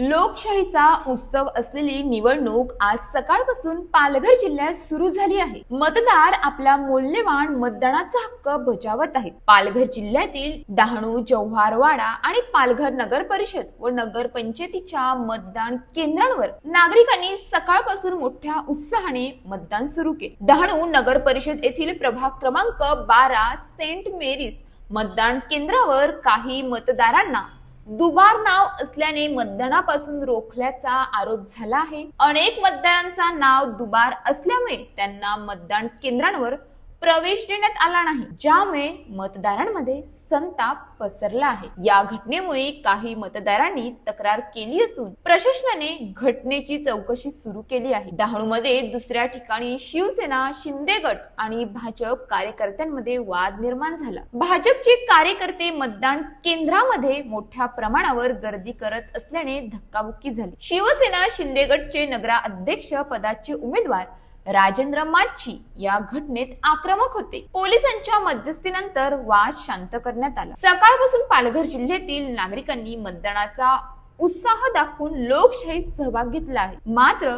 लोकशाहीचा उत्सव असलेली निवडणूक आज सकाळपासून पालघर जिल्ह्यात सुरू झाली आहे. मतदार आपला मौल्यवान मतदानाचा हक्क बजावत आहेत. पालघर जिल्ह्यातील डहाणू जव्हारवाडा आणि पालघर नगर परिषद व नगर पंचायतीच्या मतदान केंद्रांवर नागरिकांनी सकाळपासून मोठ्या उत्साहाने मतदान सुरू केले. डहाणू नगर परिषद येथील प्रभाग क्रमांक बारा सेंट मेरीस मतदान केंद्रावर काही मतदारांना दुबार नाव असल्याने मतदानापासून रोखल्याचा आरोप झाला आहे. अनेक मतदारांचा नाव दुबार असल्यामुळे त्यांना मतदान केंद्रांवर प्रवेश देण्यात आला नाही. ज्यामुळे मतदारांमध्ये संताप पसरला आहे. या घटनेमुळे काही मतदारांनी तक्रार केली असून प्रशासनाने घटनेची चौकशी सुरू केली आहे. डहाणूमध्ये दुसऱ्या ठिकाणी शिवसेना शिंदे गट आणि भाजप कार्यकर्त्यांमध्ये वाद निर्माण झाला. भाजपचे कार्यकर्ते मतदान केंद्रामध्ये मोठ्या प्रमाणावर गर्दी करत असल्याने धक्काबुक्की झाली. शिवसेना शिंदे गटचे नगराध्यक्ष पदाचे उमेदवार राजेंद्र माची या घटनेत आक्रमक होते. पोलिसांच्या मध्यस्थीनंतर वाद शांत करण्यात आला. सकाळपासून पालघर जिल्ह्यातील नागरिकांनी मतदानाचा उत्साह दाखवून लोकशाहीत सहभाग घेतला आहे. मात्र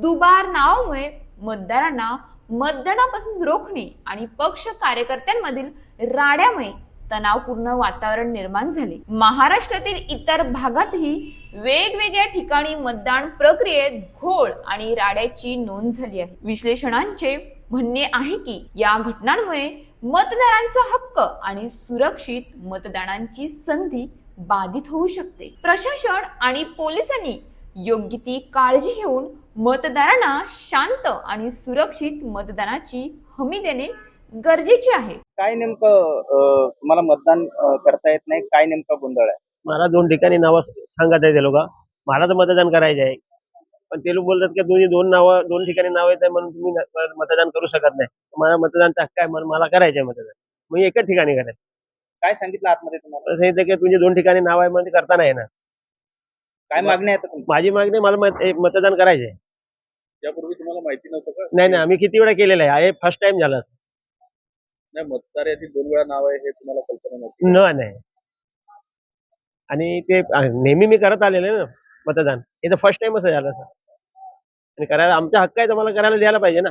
दुबार नावामुळे मतदारांना मतदानापासून रोखणे आणि पक्ष कार्यकर्त्यांमधील राड्यामुळे तणावपूर्ण वातावरण निर्माण झाले. महाराष्ट्रातील इतर भागातही वेगवेगळ्या ठिकाणी मतदान प्रक्रियेत घोळ आणि राड्याची नोंद झाली आहे. विश्लेषणांचे म्हणणे आहे की या घटनांमुळे मतदारांचा हक्क आणि सुरक्षित मतदानांची संधी बाधित होऊ शकते. प्रशासन आणि पोलिसांनी योग्य ती काळजी घेऊन मतदारांना शांत आणि सुरक्षित मतदानाची हमी देणे गरजेचे आहे. काय नेमकं अं, तुम्हाला मतदान अं, करता येत नाही? काय नेमका गोंधळ आहे? मला दोन ठिकाणी नावं सांगत आहे ते लोक. मला तर मतदान करायचे आहे. पण ते लोक बोलतात की तुम्ही दोन नावं दोन ठिकाणी नाव येत आहे म्हणून तुम्ही न- मतदान करू शकत नाही. मला मतदानचा हक्क आहे म्हणून मला करायचं आहे मतदान. मग एकच ठिकाणी करायचं. काय सांगितलं आतमध्ये तुम्हाला? सांगितलं की तुझे दोन ठिकाणी नाव आहे म्हणून ते करता नाही येणार. काय मागणी आहे माझी मागणी मला मत- मतदान करायचे आहे. यापूर्वी तुम्हाला माहिती नव्हतं का? नाही नाही आम्ही किती वेळा केलेलं आहे. हे फर्स्ट टाइम झालं नाही मतदार यादीत दोन वेळा नाव आहे हे तुम्हाला कल्पना नव्हती. न नाही. आणि ते नेहमी मी करत आलेलं ना मतदान. हे तर फर्स्ट टाइम असं झालं सर. आणि करायला आमचा हक्क आहे तर मला करायला द्यायला पाहिजे ना.